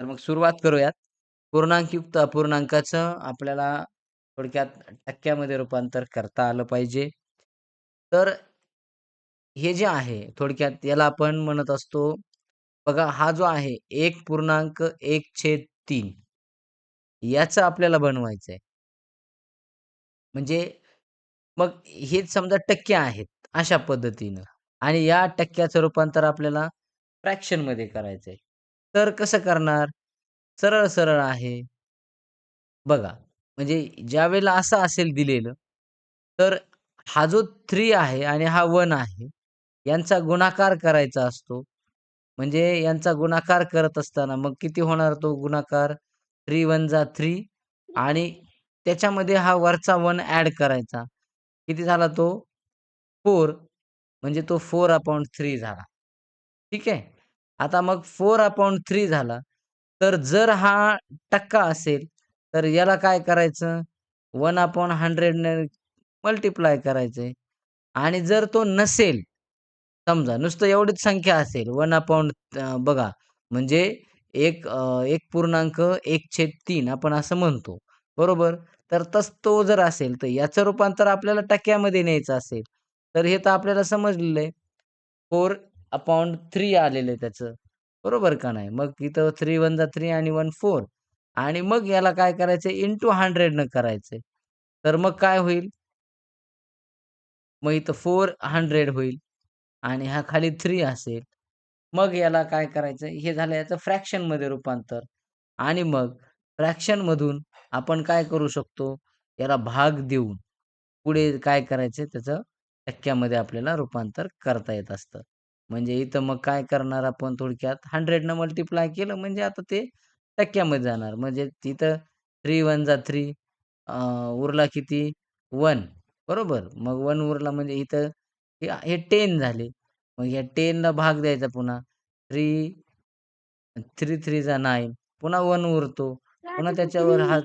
तर मग सुरुवात करूयात. पूर्णांकयुक्त अपूर्णांकाचं आपल्याला थोडक्यात टक्क्यामध्ये रूपांतर करता आलं पाहिजे. तर हे जे आहे थोडक्यात याला आपण म्हणत असतो बघा हा जो आहे 1.1/3 याचं आपल्याला बनवायचं आहे. म्हणजे मग हे समजा टक्के आहेत अशा पद्धतीनं आणि या टक्क्याचं रूपांतर आपल्याला फ्रॅक्शनमध्ये करायचंय. तर कसं करणार? सरळ-सरळ आहे. बघा, म्हणजे ज्यावेळेला असं असेल दिलेलं, तर हा जो 3 आहे आणि हा 1 आहे, यांचा गुणाकार करायचा असतो. म्हणजे यांचा गुणाकार करत असताना मग किती होणार तो गुणाकार? 3 1 जा 3 आणि त्याच्यामध्ये हा वरचा 1 ॲड करायचा. किती झाला तो? 4 म्हणजे तो 4/3 झाला. ठीक आहे. आता मग 4/3 झाला. तर जर हा टक्का असेल, तर याला काय करायचं? वन अपॉन हंड्रेडने मल्टिप्लाय करायचंय आणि जर तो नसेल, समजा नुसतं एवढीच संख्या असेल वन अपॉन बघा म्हणजे एक एक पूर्णांक एक छेद तीन आपण असं म्हणतो. बरोबर? तर तस तो जर असेल, तर याचं रूपांतर आपल्याला टक्क्यामध्ये न्यायचं असेल, तर हे तर आपल्याला समजलेलं आहे. 4/3 आलेलं आहे त्याचं. बरोबर का नाही? मग इथं 3 1 जा थ्री आणि 1 4 आणि मग याला काय करायचं इंटू हंड्रेडनं करायचंय. तर मग काय होईल? मग इथं 400 होईल आणि हा खाली थ्री असेल. मग याला काय करायचं? हे झालं याचं फ्रॅक्शनमध्ये रूपांतर आणि मग फ्रॅक्शनमधून आपण काय करू शकतो? याला भाग देऊन पुढे काय करायचं त्याचं टक्क्यामध्ये आपल्याला रूपांतर करता येत असतं. म्हणजे इथं मग काय करणार आपण थोडक्यात 100 न मल्टिप्लाय केलं म्हणजे आता ते टक्क्यामध्ये जाणार. म्हणजे तिथं 3 1 जा 3 अ, उरला किती? 1 बरोबर? मग 1 उरला म्हणजे इथं हे हे 10 झाले. मग या 10 ला भाग द्यायचा पुन्हा. 3 3 3 जा 9 पुन्हा 1 उरतो. पुन्हा त्याच्यावर हा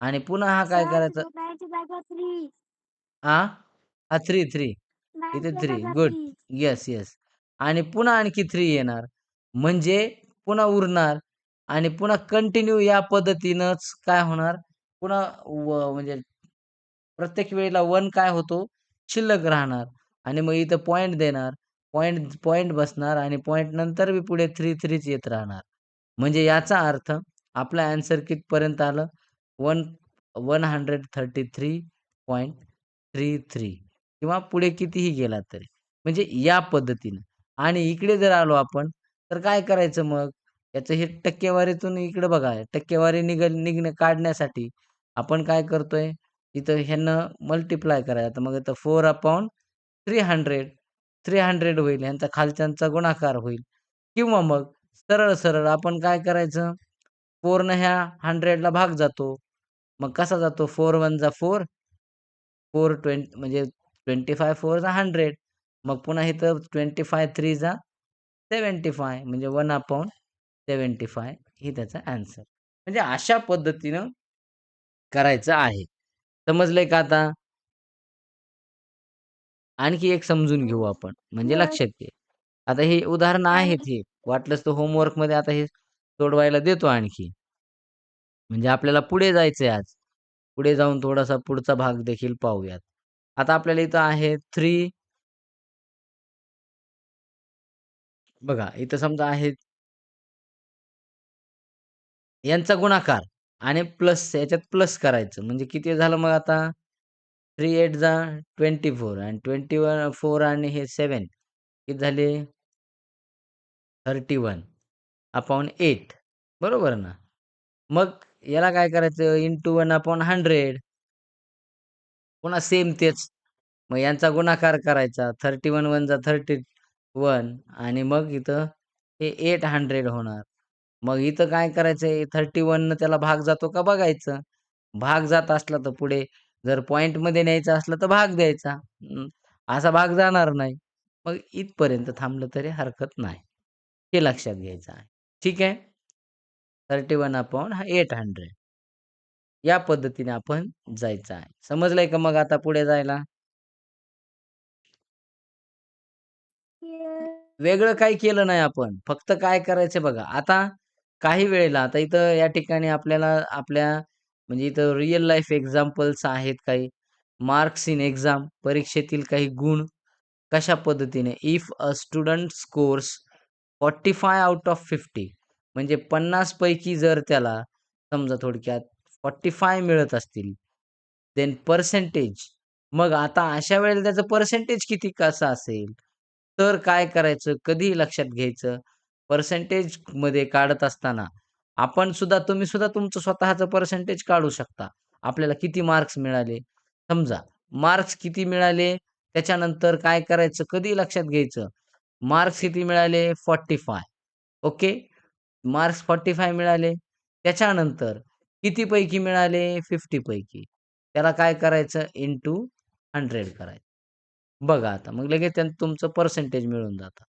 आणि पुन्हा हा काय करायचा? हां? हां 3 3 इथे 3 गुड. Yes, yes. आणि पुन्हा आणखी थ्री येणार. म्हणजे पुन्हा उरणार आणि पुन्हा कंटिन्यू या पद्धतीनंच काय होणार? पुन्हा म्हणजे प्रत्येक वेळेला वन काय होतो? शिल्लक राहणार आणि मग इथं पॉईंट देणार. पॉईंट पॉईंट बसणार आणि पॉईंट नंतर बी पुढे 3 3च येत राहणार. म्हणजे याचा अर्थ आपलं ॲन्सर कितपर्यंत आलं? 1 133.33 किंवा पुढे कितीही गेला तरी. म्हणजे या पद्धतीनं आणि इकडे जर आलो आपण, तर काय करायचं मग? याचं हे टक्केवारीतून इकडे बघा, टक्केवारी निघल निघणं काढण्यासाठी आपण काय करतोय? इथं ह्यांना मल्टिप्लाय करायचं. तर मग इथं 4/300 300 होईल. ह्यांचा खालच्यांचा गुणाकार होईल किंवा मग सरळ-सरळ आपण काय करायचं? फोरनं ह्या हंड्रेडला भाग जातो. मग कसा जातो? 4 1 जा 4 4 20 म्हणजे ट्वेंटी फाय फोर हंड्रेड मग पुन्हा इथं 25 3 जा 75 म्हणजे 1/75 ही त्याचा ॲन्सर. म्हणजे अशा पद्धतीनं करायचं आहे. समजलंय का आता? आणखी एक समजून घेऊ आपण म्हणजे लक्षात घे. आता हे उदाहरणं आहेत हे. वाटलंच तर होमवर्कमध्ये आता हे सोडवायला देतो आणखी. म्हणजे आपल्याला पुढे जायचंय आज. पुढे जाऊन थोडासा पुढचा भाग देखील पाहूयात. आता आपल्याला इथं आहे 3 बघा इथं समजा आहे यांचा गुणाकार आणि प्लस याच्यात प्लस करायचं. म्हणजे किती झालं मग आता? 3 8 जा 24 आणि 21 4 आणि हे 7 किती झाले? 31/8 बरोबर ना? मग याला काय करायचं? इंटू 1/100 पुन्हा सेम तेच. मग यांचा गुणाकार करायचा. 31 1 जा वन आणि मग इथं हे 800 होणार. मग इथं काय करायचंय? 31 न त्याला भाग जातो का बघायचं. भाग जात असला तर पुढे जर पॉईंटमध्ये न्यायचा असलं तर भाग द्यायचा. अं, असा भाग जाणार नाही. मग इथपर्यंत थांबलं तरी हरकत नाही. हे लक्षात घ्यायचं आहे. ठीक आहे? 31/800 या पद्धतीने आपण जायचं आहे. समजलंय का मग आता पुढे जायला? वेगळं काही केलं नाही आपण. फक्त काय करायचं बघा. आता काही वेळेला आता इथं या ठिकाणी आपल्याला आपल्या म्हणजे इथं रिअल लाईफ एक्झाम्पल्स आहेत काही. मार्क्स इन एक्झाम परीक्षेतील काही गुण कशा पद्धतीने if a student scores 45 out of 50 म्हणजे 50 पैकी जर त्याला समजा थोडक्यात 45 मिळत असतील, देन पर्सेंटेज मग आता अशा वेळेला त्याचं पर्सेंटेज किती कसं असेल? तर काय करायचं? कधीही लक्षात घ्यायचं, पर्सेंटेजमध्ये काढत असताना आपण सुद्धा तुम्ही सुद्धा तुमचं स्वतःचं पर्सेंटेज काढू शकता. आपल्याला किती मार्क्स मिळाले? समजा मार्क्स किती मिळाले? त्याच्यानंतर काय करायचं? कधीही लक्षात घ्यायचं, मार्क्स किती मिळाले? 45 ओके. मार्क्स 45 मिळाले. त्याच्यानंतर किती पैकी मिळाले? 50 पैकी. त्याला काय करायचं? इन टू हंड्रेड करायचं. बघा आता मग लगेच त्यानं तुमचं पर्सेंटेज मिळून जातं.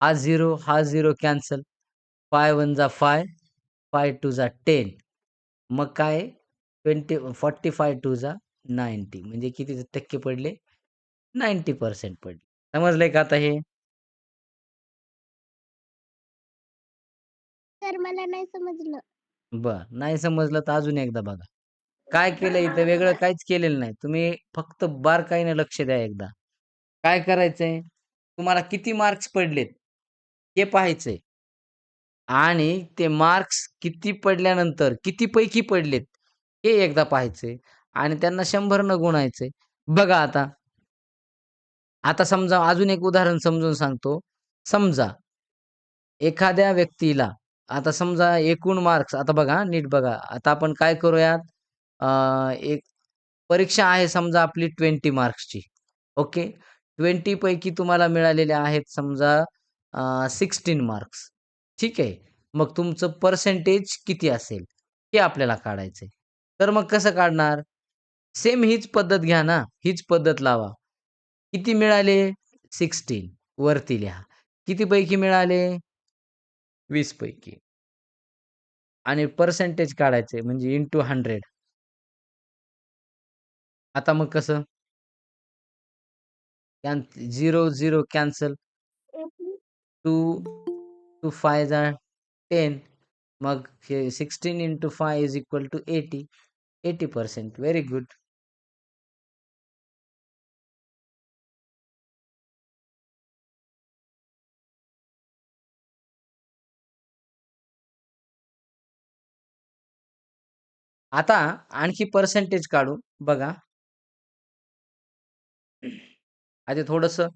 हा 0, हा 0 कॅन्सल. 5 वन जा 5, 5 टू जा 10. मग काय आहे? 20 45 टू जा 90 म्हणजे किती टक्के पडले? 90% पडले. समजलंय का आता हे? सर मला नाही समजलं. बरं. नाही समजलं तर अजून एकदा बघा. काय केलं इथं वेगळं काहीच केलेलं नाही. तुम्ही फक्त बारकाईने लक्ष द्या एकदा. काय करायचंय? तुम्हाला किती मार्क्स पडलेत? हे पाहायचंय. आणि ते मार्क्स किती पडल्यानंतर किती पैकी पडलेत? हे एकदा पाहायचंय आणि त्यांना शंभर न गुणायचंय. बघा आता. आता समजा अजून एक उदाहरण समजून सांगतो. समजा एखाद्या व्यक्तीला आता समजा एकूण मार्क्स आता बघा नीट बघा. आता आपण काय करूयात एक परीक्षा आहे समजा आपली 20 मार्क्सची. ओके. 20 पैकी तुम्हाला मिळालेले आहेत समजा सिक्स्टीन मार्क्स. ठीक आहे. मग तुमचं पर्सेंटेज किती असेल? हे आपल्याला काढायचंय. तर मग कसं काढणार? सेम हीच पद्धत घ्या ना. हीच पद्धत लावा. किती मिळाले? 16 वरती लिहा. किती पैकी मिळाले? वीस पैकी. आणि पर्सेंटेज काढायचे म्हणजे इंटू 100. आता मग कसं? Can 0, 0 cancel. 2, 2 5 जा 10. मग हे 16 into 5 is equal to 80. 80% very good. आता आणखी पर्सेंटेज काढू. बघा. आधी थोडंसं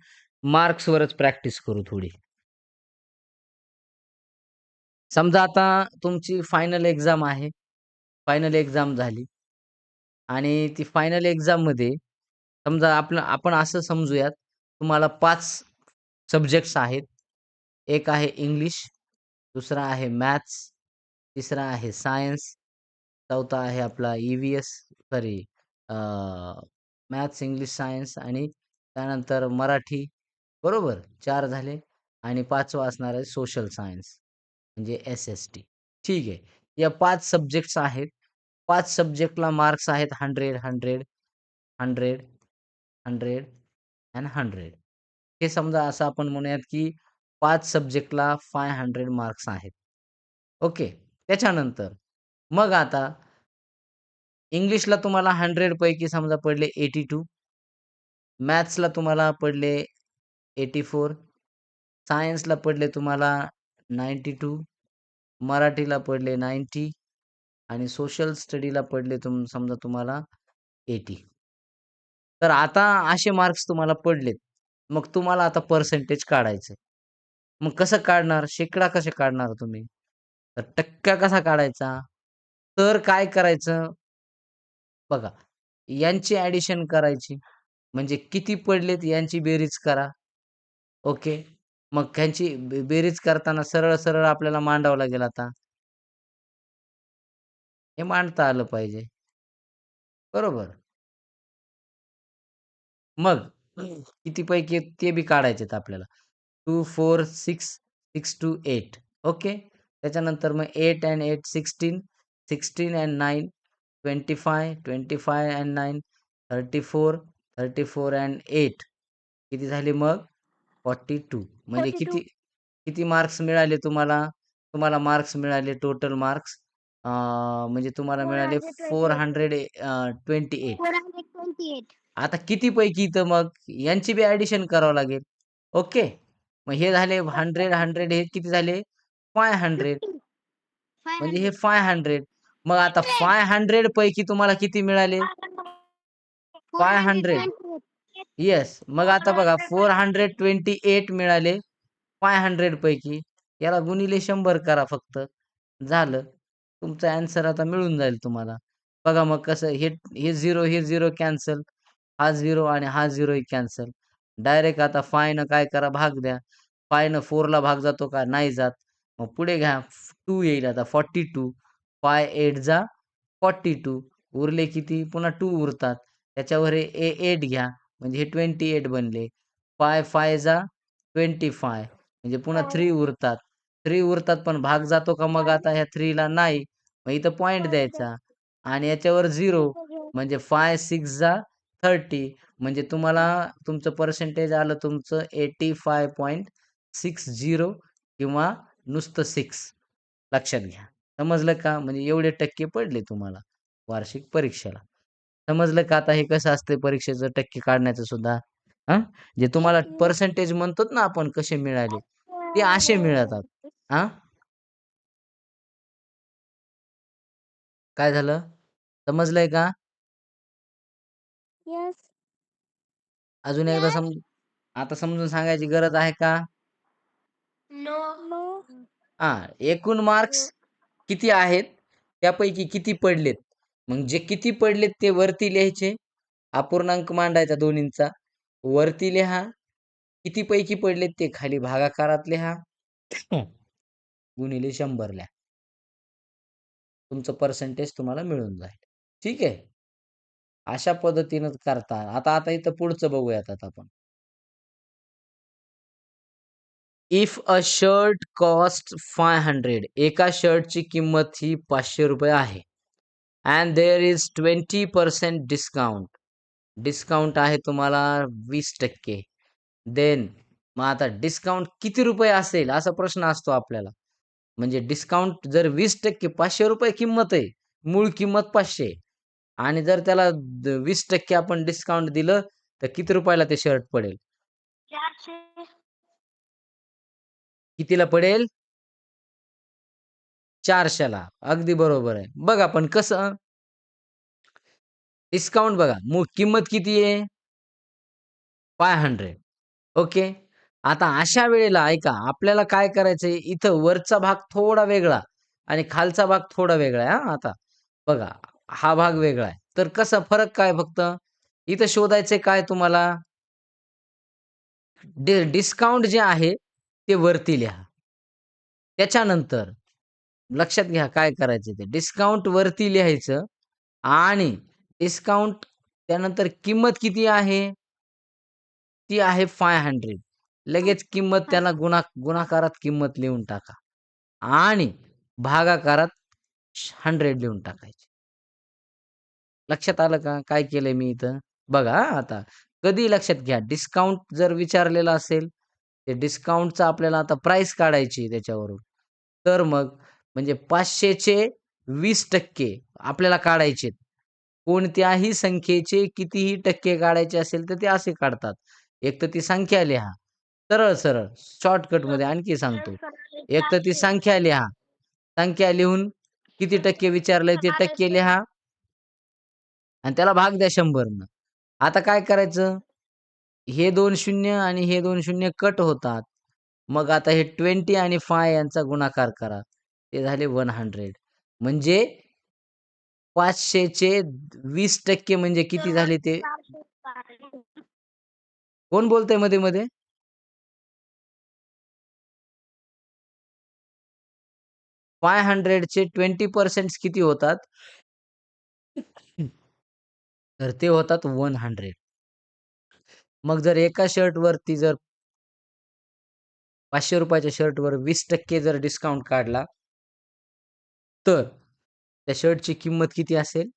मार्क्सवरच प्रॅक्टिस करू थोडी. समजा आता तुमची फायनल एक्झाम आहे. फायनल एक्झाम झाली. आणि ती फायनल एक्झाममध्ये समजा आपलं आपण असं समजूयात तुम्हाला पाच सब्जेक्ट्स आहेत. एक आहे इंग्लिश, दुसरा आहे मॅथ्स, तिसरा आहे सायन्स, चौथा आहे आपला EVS sorry maths, English, science आणि त्यानंतर मराठी बरोबर? चार झाले आणि पाचवा असणार आहे सोशल सायन्स म्हणजे एस-एस-टी. ठीक आहे. या पाच सब्जेक्ट्स आहेत. पाच सब्जेक्टला मार्क्स आहेत 100, 100, 100, 100 अँड 100. हे समजा असं आपण म्हणूयात की पाच सब्जेक्टला 500 मार्क्स आहेत. ओके. त्याच्यानंतर मग आता इंग्लिशला तुम्हाला 100 पैकी समजा पडले 82. मॅथ्सला तुम्हाला पडले 84. सायन्सला पडले तुम्हाला 92. मराठीला पडले 90 आणि सोशल स्टडीला पडले तुम समजा तुम्हाला एटी तर आता असे मार्क्स तुम्हाला पडलेत. मग तुम्हाला आता पर्सेंटेज काढायचं मग कसं काढणार? शेकडा कसे काढणार तुम्ही? तर टक्का कसा काढायचा? तर काय करायचं? बघा, यांची ॲडिशन करायची. म्हणजे किती पडलेत यांची बेरीज करा. ओके. मग ह्यांची बे बेरीज करताना सरळ-सरळ आपल्याला मांडावं लागेल आता. हे मांडता आलं पाहिजे. बरोबर. मग किती पैकी आहेत ते बी काढायचेत आपल्याला. 2, 4, 6, 6 टू एट ओके. त्याच्यानंतर मग eight and 8 16, 16 and 9 25, 25 and nine thirty four 34, 34 and 8 किती झाले मग? 42 म्हणजे 42. किती किती मार्क्स मिळाले तुम्हाला? तुम्हाला मार्क्स मिळाले टोटल मार्क्स? म्हणजे तुम्हाला मिळाले four hundred twenty eight. Four hundred twenty eight. आता किती पैकी इथं मग? यांची बी ऍडिशन करावं लागेल. ओके. मग हे झाले हंड्रेड हंड्रेड हे किती झाले? Five hundred. म्हणजे हे फाय हंड्रेड. मग आता फाय हंड्रेड पैकी तुम्हाला किती मिळाले? Five hundred. येस मग आता बघा फोर हंड्रेड ट्वेंटी एट मिळाले फाय हंड्रेड पैकी. याला गुणिले शंभर करा फक्त. झालं. तुमचा अँसर आता मिळून जाईल तुम्हाला. बघा मग कसं हे हे झिरो हे झिरो कॅन्सल हा झिरो आणि हा झिरो कॅन्सल डायरेक्ट आता फायनं काय करा भाग द्या. फायनं फोरला भाग जातो का? नाही जात. मग पुढे घ्या. टू येईल आता फॉर्टी टू फाय एट जा फॉर्टी टू उरले किती? पुन्हा टू उरतात. त्याच्यावर हे ए एट घ्या. म्हणजे हे ट्वेंटी एट बनले. फाय फाय जा ट्वेंटी फाय. म्हणजे पुन्हा थ्री उरतात. थ्री उरतात पण भाग जातो का मग आता ह्या थ्रीला? नाही. मग इथं पॉईंट द्यायचा. आणि याच्यावर झिरो म्हणजे फाय सिक्स जा थर्टी म्हणजे तुम्हाला तुमचं पर्सेंटेज आलं तुमचं eighty five point six zero किंवा नुसतं सिक्स लक्षात घ्या. समजलं का? म्हणजे एवढे टक्के पडले तुम्हाला वार्षिक परीक्षेला. समजलं का आता हे कसं असतं परीक्षेचं टक्के काढण्याचं सुद्धा? हा? जे तुम्हाला पर्सेंटेज म्हणतो ना आपण कसे मिळाले? ते असे मिळतात. हा? काय झालं? समजलंय का? अजून एकदा सम आता समजून सांगायची गरज आहे का? नो नो हा एकूण मार्क्स किती आहेत? त्यापैकी किती पडलेत? मग जे किती पडलेत ते वरती लिहायचे. अपूर्णांक मांडायचा दोन्हींचा. वरती लिहा. किती पैकी पडलेत ते खाली भागाकारात लिहा. गुणिले शंभर लिहा. तुमचं पर्सेंटेज तुम्हाला मिळून जाईल. ठीक आहे? अशा पद्धतीनं करता. आता आता इथं पुढचं बघूयात आता आपण. If a shirt cost five hundred एका शर्टची किंमत ही पाचशे रुपये आहे. And there is twenty percent discount discount आहे तुम्हाला वीस टक्के. देन मग आता डिस्काउंट किती रुपये असेल असा प्रश्न असतो आपल्याला. म्हणजे डिस्काउंट जर वीस टक्के पाचशे रुपये किंमत आहे. मूळ किंमत पाचशे. आणि जर त्याला वीस टक्के आपण डिस्काउंट दिलं तर किती रुपयाला ते शर्ट पडेल? कितीला पडेल? चारशेला अगदी बरोबर आहे. बघा पण कसं? डिस्काउंट बघा. मग किंमत किती आहे? Five hundred okay? आता अशा वेळेला ऐका आपल्याला काय करायचंय? इथं वरचा भाग थोडा वेगळा आणि खालचा भाग थोडा वेगळा आहे हा. आता बघा हा भाग वेगळा आहे. तर कसा? फरक काय फक्त? इथं शोधायचंय काय तुम्हाला? डिस्काउंट जे आहे ते वरती लिहा. त्याच्यानंतर लक्षात घ्या काय करायचं ते. डिस्काउंट वरती लिहायचं आणि डिस्काउंट त्यानंतर किंमत किती आहे? ती आहे फाय हंड्रेड लगेच किंमत त्याला गुणा गुणाकारात किंमत लिहून टाका. आणि भागाकारात हंड्रेड लिहून टाकायचे. लक्षात आलं का? काय केलंय मी इथं? बघा आता. कधी लक्षात घ्या डिस्काउंट जर विचारलेला असेल ते डिस्काउंटचा आपल्याला आता प्राइस काढायची त्याच्यावरून. तर मग म्हणजे पाचशेचे वीस टक्के आपल्याला काढायचे कोणत्याही संख्येचे कितीही टक्के काढायचे असेल तर ते असे काढतात. एक तर ती संख्या लिहा. सरळ सरळ शॉर्टकटमध्ये आणखी सांगतो. एक तर ती संख्या लिहा. संख्या लिहून किती टक्के विचारलंय ते टक्के लिहा. आणि त्याला भाग द्या शंभरनं. आता काय करायचं? हे दोन शून्य आणि हे दोन शून्य कट होतात. मग आता हे ट्वेंटी आणि फाय यांचा गुणाकार करा. ते झाले वन हंड्रेड. म्हणजे पाचशेचे वीस टक्के म्हणजे किती झाले ते? कोण बोलतंयमध्ये मध्ये? फाय हंड्रेडचे ट्वेंटी पर्सेंट किती होतात? तर ते होतात वन हंड्रेड. मग जर एका शर्ट वरती जर पाचशे रुपयाच्या शर्टवर वीस टक्के जर डिस्काउंट काढला तर त्या शर्टची किंमत किती असेल?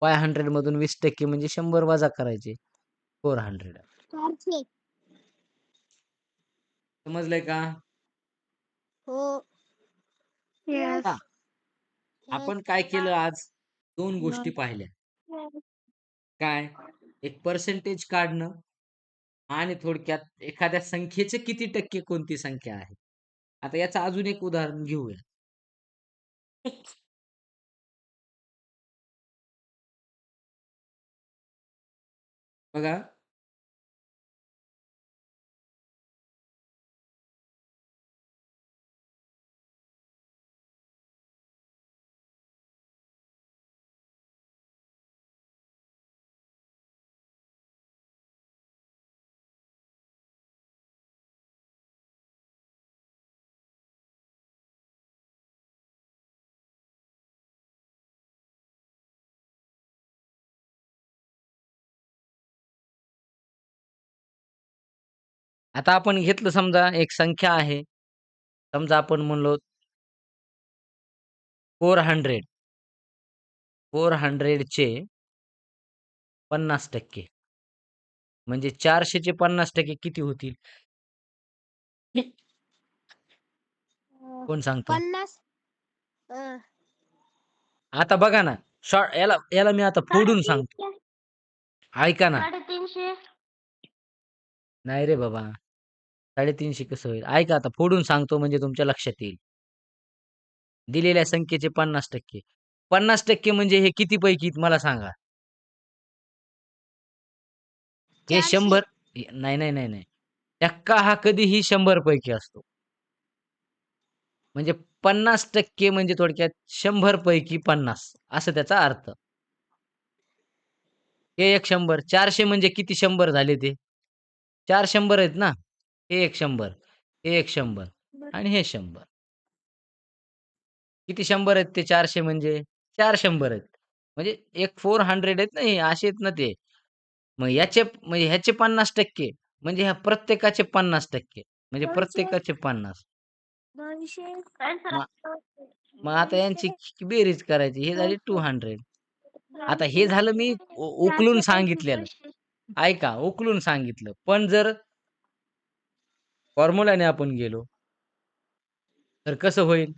फाय हंड्रेड मधून वीस टक्के म्हणजे शंभर वजा करायचे. Four hundred. समजलंय का? हो. हा. आपण काय केलं आज? दोन गोष्टी. पाहिल्या. काय? एक पर्सेंटेज काढणं आणि थोडक्यात एखाद्या संख्येचे किती टक्के कोणती संख्या आहे? आता याचं अजून एक उदाहरण घेऊया. बघा आता आपण घेतलं समजा एक संख्या आहे. समजा आपण म्हणलो फोर हंड्रेड. फोर हंड्रेडचे पन्नास टक्के. म्हणजे चारशेचे पन्नास टक्के किती होतील? कोण सांगतो? पन्नास? अं, आता बघा ना शॉर्ट याला याला मी आता फोडून सांगतो. ऐका ना. नाही रे बाबा. साडेतीनशे कसं होईल? ऐका आता फोडून सांगतो म्हणजे तुमच्या लक्षात येईल. दिलेल्या संख्येचे पन्नास टक्के. पन्नास टक्के म्हणजे हे किती पैकी मला सांगा? हे. शंभर नाही नाही नाही नाही. टक्का हा कधीही शंभर पैकी असतो. म्हणजे पन्नास टक्के म्हणजे थोडक्यात शंभर पैकी पन्नास. असं त्याचा अर्थ. हे एक शंभर. चारशे म्हणजे किती शंभर झाले ते? चार शंभर आहेत ना? हे एक शंभर हे एक शंभर आणि हे शंभर. किती शंभर आहेत ते चारशे म्हणजे? चार शंभर आहेत. म्हणजे एक फोर हंड्रेड आहेत ना हे असे आहेत ना ते. मग याचे म्हणजे ह्याचे पन्नास टक्के म्हणजे ह्या प्रत्येकाचे पन्नास टक्के म्हणजे. प्रत्येकाचे पन्नास. मग आता यांची बेरीज करायची. हे झाली टू हंड्रेड. आता हे झालं मी उकलून सांगितलेलं. ऐका उकलून सांगितलं. पण जर फॉर्म्युलाने आपण गेलो. तर कसं होईल?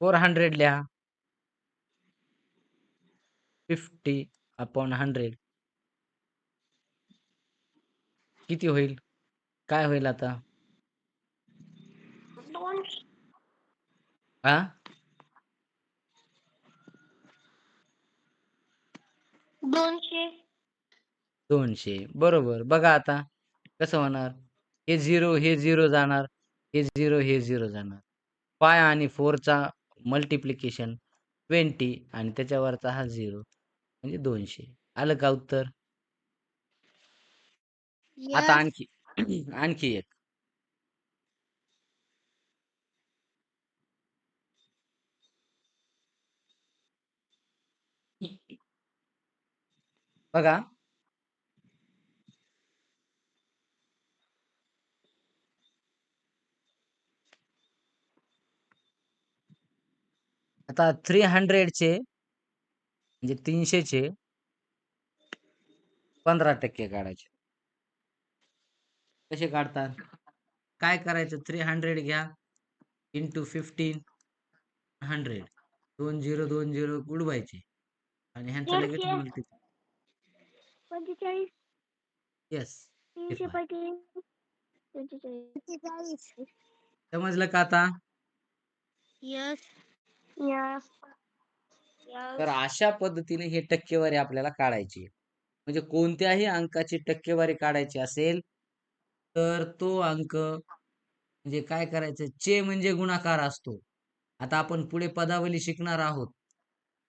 फोर हंड्रेड लिहा. Fifty upon hundred. किती होईल? काय होईल आता? हा दोनशे. दोनशे. बरोबर. बघा आता. कसं होणार? हे झिरो हे झिरो जाणार हे झिरो हे झिरो जाणार. फाय आणि फोरचा मल्टिप्लिकेशन ट्वेंटी आणि त्याच्यावरचा हा झिरो म्हणजे दोनशे. आलं का उत्तर? आता आणखी आणखी एक. बघा. आता थ्री हंड्रेडचे म्हणजे तीनशेचे पंधरा टक्के काढायचे. कसे काढतात? काय करायचं? थ्री हंड्रेड घ्या इंटू फिफ्टीन हंड्रेड दोन झिरो दोन झिरो उडवायचे. आणि ह्यांचा लगेच. मल्टी येस समजलं का आता? यस तर अशा पद्धतीने हे टक्केवारी आपल्याला काढायची. म्हणजे कोणत्याही अंकाची टक्केवारी काढायची असेल तर तो अंक म्हणजे काय करायचं? चे म्हणजे गुणाकार असतो. आता आपण पुढे पदावली शिकणार आहोत.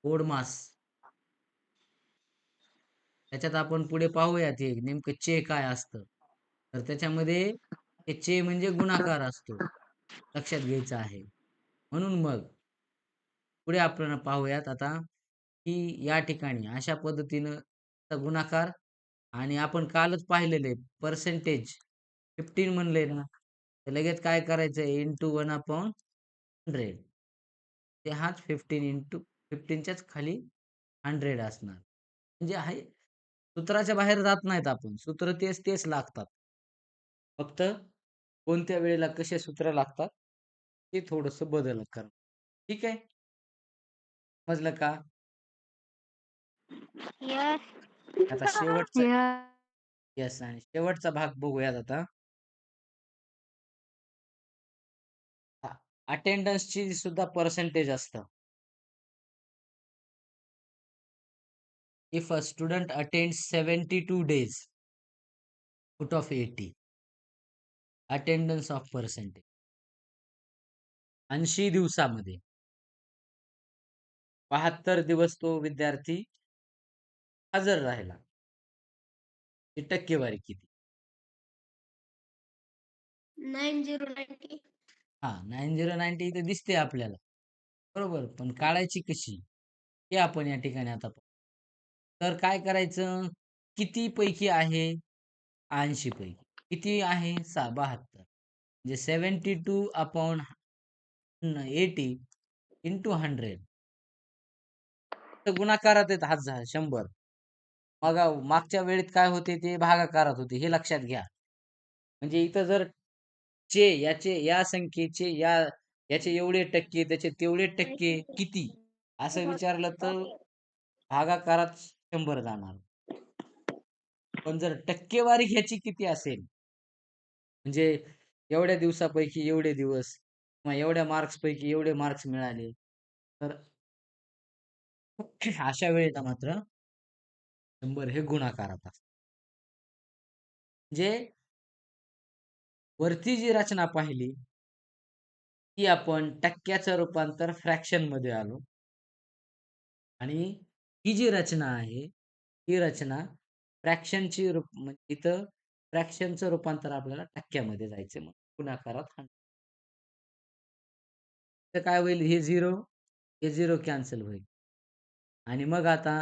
ओडमास त्याच्यात आपण पुढे पाहूयात हे नेमकं चे काय असतं. तर त्याच्यामध्ये हे चे म्हणजे गुणाकार असतो. लक्षात घ्यायचं आहे. म्हणून मग पुढे आपण पाहूयात आता की या ठिकाणी अशा पद्धतीनं चा गुणाकार आणि आपण कालच पाहिलेले पर्सेंटेज फिफ्टीन म्हणले ना तर लगेच काय करायचं? Into one upon hundred ते हाच फिफ्टीन इंटू फिफ्टीनच्याच खाली हंड्रेड असणार. म्हणजे आहे सूत्राच्या बाहेर जात नाहीत आपण. सूत्र तेच तेच लागतात. फक्त कोणत्या वेळेला कसे सूत्र लागतात, ते थोडंसं बदल करा. ठीक आहे? समजलं का? Yes. आता शेवटचा. येस आणि शेवटचा भाग बघूयात आता. अटेंडन्सची सुद्धा पर्सेंटेज असतं. If a student attends 72 days out of 80 attendance of percentage. 80 दिवसामध्ये 72 दिवस तो विद्यार्थी हजर राहिला. ती टक्केवारी किती? 9090. हां, 9090 इथे दिसते आपल्याला. बरोबर. पण काढायची कशी? हे आपण या ठिकाणी आता पाहू. तर काय करायचं? किती पैकी आहे? 80 पैकी. किती आहे? सा 72 म्हणजे 72 अपॉन 80 इंटू 100. गुणाकारात आहेत हा 100. मग मागच्या वेळेत काय होते ते भागाकारात होते हे लक्षात घ्या. म्हणजे इथं जर चे याचे या संख्येचे या याचे एवढे टक्के त्याचे तेवढे टक्के किती? असं विचारलं तर भागाकारात शंभर जाणार. पण जर टक्केवारी ह्याची किती असेल म्हणजे एवढ्या दिवसापैकी एवढे दिवस किंवा एवढ्या मार्क्स पैकी एवढे मार्क्स मिळाले. तर अशा वेळेला मात्र शंभर हे गुणाकारात असतं. जे म्हणजे वरती जी रचना पाहिली ती आपण टक्क्याचं रूपांतर फ्रॅक्शनमध्ये आलो. आणि ही जी रचना आहे, ही रचना फ्रॅक्शनची रूप म्हणजे इथं फ्रॅक्शनचं रूपांतर आपल्याला टक्क्यामध्ये जायचं मग गुणाकारात तर काय होईल? हे झिरो हे झिरो कॅन्सल होईल. आणि मग आता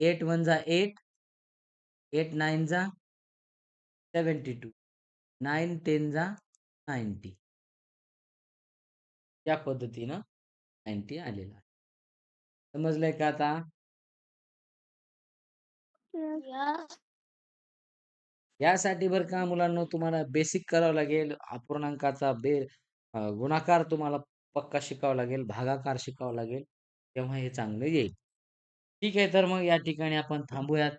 8 वन जा 8 8 नाईन जा 72 9 टेन जा 90. या पद्धतीनं 90 आलेलं आहे. समजलंय का आता? यासाठी बरं का मुलांनो तुम्हाला बेसिक करावं लागेल. अपूर्णांकाचा बे गुणाकार तुम्हाला पक्का शिकावा लागेल, भागाकार शिकावा लागेल. तेव्हा हे चांगलं येईल. ठीक आहे, तर मग या ठिकाणी आपण थांबूयात.